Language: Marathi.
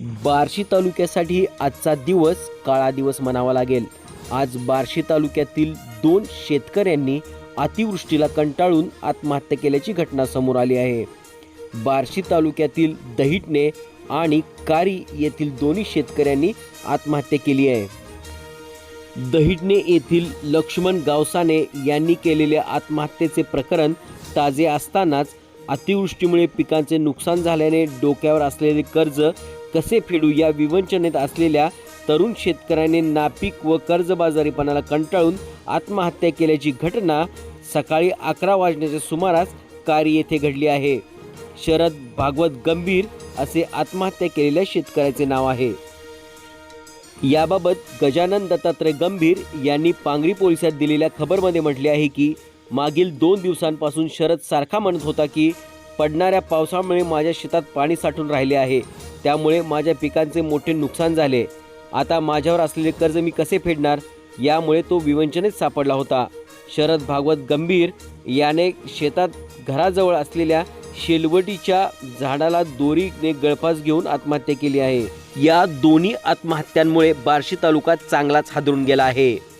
बार्शी तालुक्यासाठी आजचा दिवस काळा दिवस म्हणावा लागेल. आज बार्शी तालुक्यातील दोन शेतकऱ्यांनी अतिवृष्टीला कंटाळून आत्महत्या केल्याची घटना समोर आली आहे. बार्शी तालुक्यातील दहिटणे आणि कारी येथील दोन्ही शेतकऱ्यांनी आत्महत्या केली आहे. दहिटणे येथील लक्ष्मण गावसाने यांनी केलेल्या आत्महत्येचे प्रकरण ताजे असतानाच अतिवृष्टीमुळे पिकांचे नुकसान झाल्याने डोक्यावर असलेले कर्ज कसे फेडू या विवंचनेत असलेल्या तरुण शेतकऱ्याने नापीक व कर्जबाजारीपणाला कंटाळून आत्महत्या केल्याची घटना सकाळी अकरा वाजण्याच्या सुमारास कारी येथे घडली आहे. शरद भागवत गंभीर असे आत्महत्या केलेल्या शेतकऱ्याचे नाव आहे. याबाबत गजानन दत्तात्रय गंभीर यांनी पांगरी पोलिसात दिलेल्या खबरमध्ये म्हटले आहे की मागील दोन दिवसांपासून शरद सारखा म्हणत होता की पडणाऱ्या पावसामुळे माझ्या शेतात पाणी साठून राहिले आहे. त्यामुळे माझ्या पिकांचे मोठे नुकसान झाले. आता माझ्यावर असलेले कर्ज मी कसे फेडणार? यामुळे तो विवंचनेत सापडला होता. शरद भागवत गंभीर याने शेतात घराजवळ असलेल्या शेलवटीच्या झाडाला दोरीने गळफास घेऊन आत्महत्या केली आहे. या दोन्ही आत्महत्यांमुळे बार्शी तालुका चांगलाच हादरून गेला आहे.